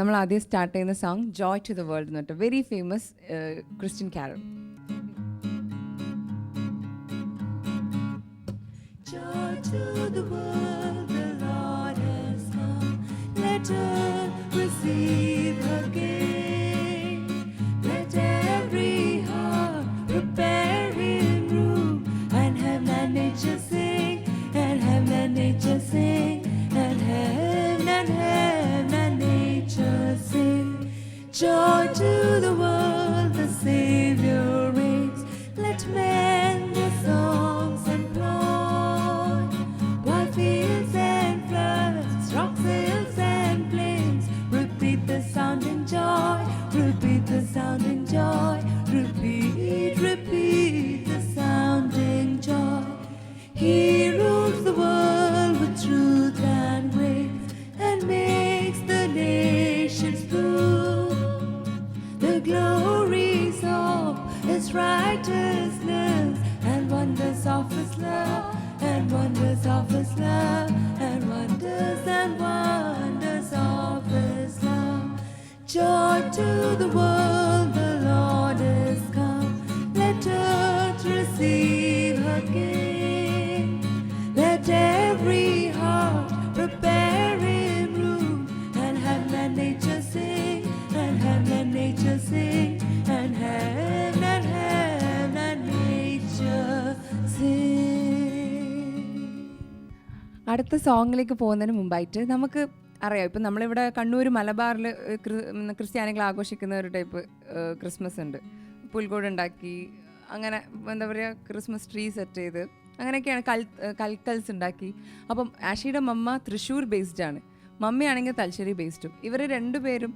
നമ്മൾ ആദ്യം സ്റ്റാർട്ട് ചെയ്യുന്ന song joy to the world എന്ന് പറഞ്ഞിട്ട് very famous Christian carol Joy to the world, the Lord has come. Let earth joy to the world the lord is come let earth receive her king let every heart prepare him room and heaven and nature sing and heaven and nature sing and heaven and heaven and nature sing. അടുത്ത സോങ്ങിലേക്ക് പോകുന്നതിന് മുമ്പായിട്ട് നമുക്ക് അറിയാം. ഇപ്പം നമ്മളിവിടെ കണ്ണൂർ മലബാറിൽ ക്രിസ്ത്യാനികൾ ആഘോഷിക്കുന്ന ഒരു ടൈപ്പ് ക്രിസ്മസ് ഉണ്ട്. പുൽകോട് ഉണ്ടാക്കി അങ്ങനെ എന്താ പറയുക ക്രിസ്മസ് ട്രീ സെറ്റ് ചെയ്ത് അങ്ങനെയൊക്കെയാണ് കൽ കൽക്കൽസ് ഉണ്ടാക്കി. അപ്പം ആഷിയുടെ മമ്മ തൃശ്ശൂർ ബേസ്ഡ് ആണ്. മമ്മിയാണെങ്കിൽ തലശ്ശേരി ബേസ്ഡും ഇവർ രണ്ടുപേരും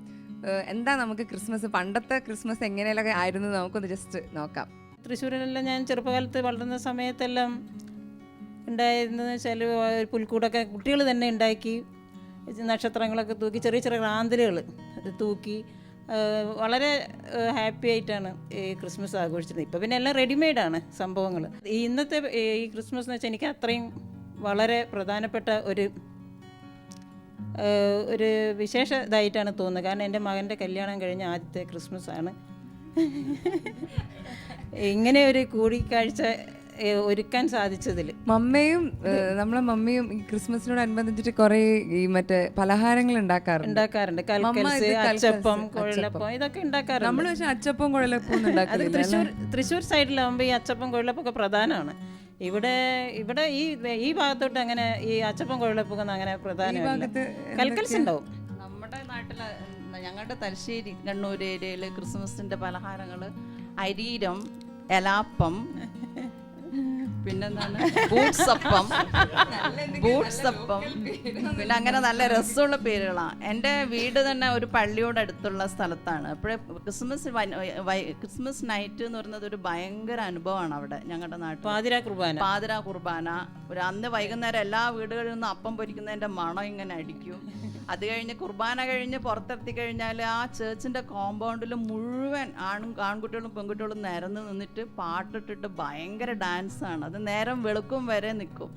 എന്താ നമുക്ക് ക്രിസ്മസ് പണ്ടത്തെ ക്രിസ്മസ് എങ്ങനെയൊക്കെ ആയിരുന്നു നമുക്കൊന്ന് ജസ്റ്റ് നോക്കാം. തൃശ്ശൂരിലെല്ലാം ഞാൻ ചെറുപ്പകാലത്ത് വളർന്ന സമയത്തെല്ലാം ഉണ്ടായിരുന്നതെന്ന് വെച്ചാൽ പുൽക്കൂടൊക്കെ കുട്ടികൾ തന്നെ ഉണ്ടാക്കി നക്ഷത്രങ്ങളൊക്കെ തൂക്കി ചെറിയ ചെറിയ റാന്തലുകൾ അത് തൂക്കി വളരെ ഹാപ്പി ആയിട്ടാണ് ഈ ക്രിസ്മസ് ആഘോഷിച്ചത് ഇപ്പോൾ പിന്നെ എല്ലാം റെഡിമെയ്ഡാണ് സംഭവങ്ങൾ ഇന്നത്തെ ഈ ക്രിസ്മസ് എന്ന് വെച്ചാൽ എനിക്ക് അത്രയും വളരെ പ്രധാനപ്പെട്ട ഒരു ഒരു വിശേഷ ഇതായിട്ടാണ് തോന്നുന്നത്. കാരണം എന്റെ മകന്റെ കല്യാണം കഴിഞ്ഞ ആദ്യത്തെ ക്രിസ്മസ് ആണ്. ഇങ്ങനെ ഒരു കൂടിക്കാഴ്ച ഒരുക്കാൻ സാധിച്ചതിൽ മമ്മയും നമ്മളെ മമ്മിയും ഈ ക്രിസ്മസിനോടനുബന്ധിച്ചിട്ട് കുറെ ഈ മറ്റേ പലഹാരങ്ങൾ ഉണ്ടാക്കാറുണ്ട്. ഉണ്ടാക്കാറുണ്ട്. കൽക്കൽസ് അച്ചപ്പം. കുഴലപ്പം ഇതൊക്കെ ഉണ്ടാക്കാറുണ്ട്. നമ്മൾ പക്ഷെ അച്ചപ്പം കുഴലപ്പം അത് തൃശ്ശൂർ തൃശ്ശൂർ സൈഡിലാവുമ്പോൾ ഈ അച്ചപ്പം കുഴലപ്പൊക്കെ പ്രധാനമാണ്. ഇവിടെ ഇവിടെ ഈ ഈ ഭാഗത്തോട്ട് അങ്ങനെ ഈ അച്ചപ്പം കുഴലപ്പൊക്കെ അങ്ങനെ പ്രധാനമല്ല. ഭാഗത്ത് കൽക്കൽസ് ഉണ്ടാവും. നമ്മുടെ നാട്ടിൽ ഞങ്ങളുടെ തലശ്ശേരി കണ്ണൂർ ഏരിയയിൽ ക്രിസ്മസിന്റെ പലഹാരങ്ങൾ അരീരം എലാപ്പം പിന്നെന്താണ്? ബൂട്ട്സപ്പം. ബൂട്ട്സപ്പം. പിന്നെ അങ്ങനെ നല്ല രസമുള്ള പേരുകളാണ് എന്റെ വീട് തന്നെ ഒരു പള്ളിയോട് അടുത്തുള്ള സ്ഥലത്താണ്. അപ്പോഴേ ക്രിസ്മസ് ക്രിസ്മസ് നൈറ്റ് എന്ന് പറയുന്നത് ഒരു ഭയങ്കര അനുഭവമാണ് അവിടെ ഞങ്ങളുടെ നാട്ടിൽ പാതിര കുർബാന. പാതിര കുർബാന. ഒരു അന്ന് വൈകുന്നേരം എല്ലാ വീടുകളിൽ നിന്നും അപ്പം പൊരിക്കുന്നതിന്റെ മണം ഇങ്ങനെ അടിക്കും. അത് കഴിഞ്ഞ് കുർബാന കഴിഞ്ഞ് പുറത്തെത്തി കഴിഞ്ഞാൽ ആ ചേർച്ചിന്റെ കോമ്പൗണ്ടിൽ മുഴുവൻ ആണും ആൺകുട്ടികളും പെൺകുട്ടികളും നിരന്ന് നിന്നിട്ട് പാട്ടിട്ടിട്ട് ഭയങ്കര ഡാൻസാണ് അത് നേരം വെളുക്കും വരെ നിൽക്കും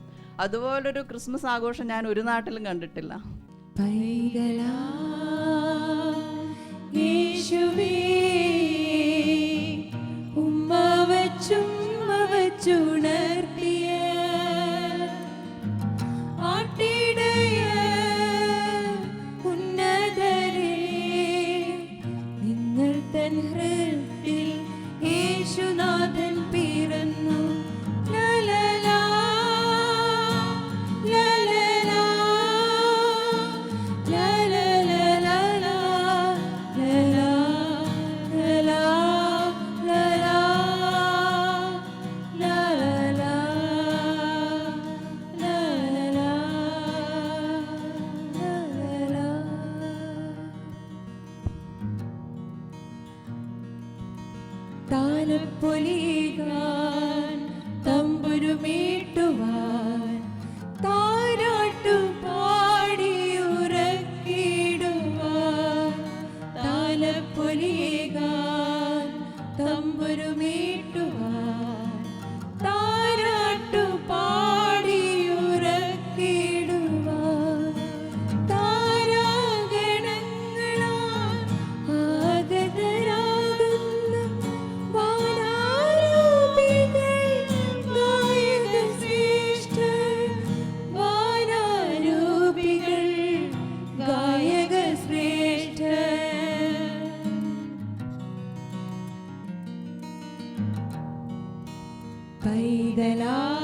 അതുപോലൊരു ക്രിസ്മസ് ആഘോഷം ഞാൻ ഒരു നാട്ടിലും കണ്ടിട്ടില്ല. യേശുവേ. in Christus. പൈതലാ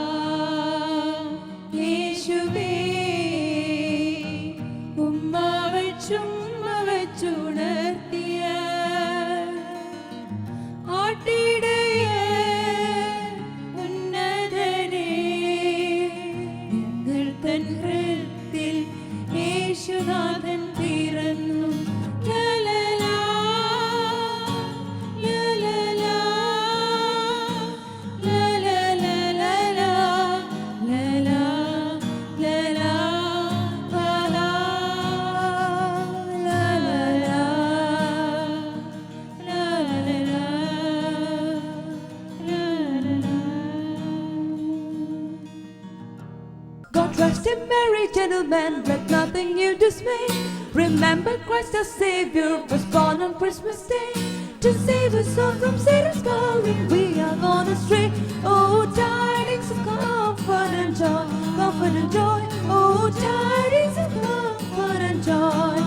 gentlemen, let nothing you dismay. Remember Christ our Savior was born on Christmas Day. To save us all from Satan's power, we are gone astray. Oh, tidings of comfort and joy, comfort and joy. Oh, tidings of comfort and joy.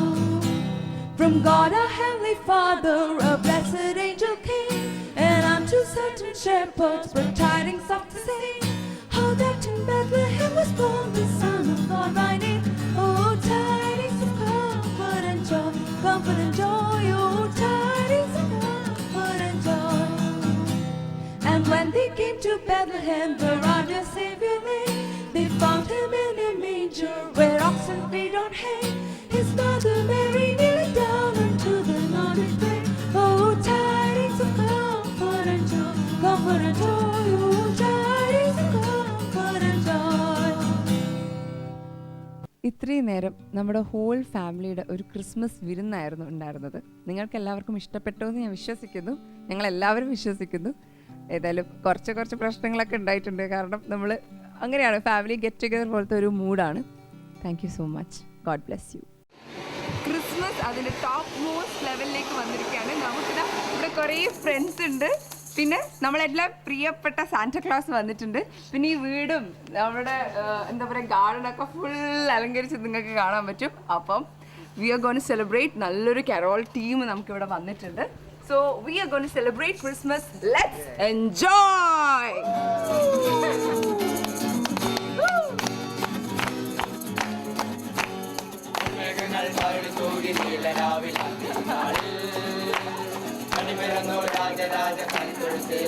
From God our Heavenly Father, a blessed angel came, and unto certain shepherds brought tidings of the same. How that in Bethlehem was born the Son Oh, tidings of comfort and joy, comfort and joy. Oh, tidings of comfort and joy. And when they came to Bethlehem, where our dear Savior lay, they found him in a manger where oxen feed on hay. His mother Mary ഇത്രയും നേരം നമ്മുടെ whole ഫാമിലിയുടെ ഒരു Christmas വിരുന്നായിരുന്നു ഉണ്ടായിരുന്നത്. നിങ്ങൾക്ക് എല്ലാവർക്കും ഇഷ്ടപ്പെട്ടു എന്ന് ഞാൻ വിശ്വസിക്കുന്നു. ഞങ്ങൾ എല്ലാവരും വിശ്വസിക്കുന്നു. ഏതായാലും കുറച്ച് കുറച്ച് പ്രശ്നങ്ങളൊക്കെ ഉണ്ടായിട്ടുണ്ട്. കാരണം നമ്മൾ അങ്ങനെയാണ് ഫാമിലി ഗെറ്റ് ടുഗദർ പോലത്തെ ഒരു മൂഡാണ് thank you so much God bless you Christmas അതിന്റെ ടോപ്പ് മോസ്റ്റ് ലെവലിലേക്ക് വന്നിരിക്കുകയാണ്. നമുക്കിതാ ഇവിടെ കുറേ ഫ്രണ്ട്സ് ഉണ്ട്. പിന്നെ നമ്മളെല്ലാം പ്രിയപ്പെട്ട സാന്റക്ലാസ് വന്നിട്ടുണ്ട്. പിന്നെ ഈ വീടും നമ്മുടെ എന്താ പറയുക ഗാർഡനൊക്കെ ഫുൾ അലങ്കരിച്ച് നിങ്ങൾക്ക് കാണാൻ പറ്റും. അപ്പം വി ആർ ഗോൺ സെലിബ്രേറ്റ് നല്ലൊരു കരോൾ ടീം നമുക്ക് ഇവിടെ വന്നിട്ടുണ്ട് so we are gone celebrate Christmas let's enjoy Rajaraja கண் கொடுத்து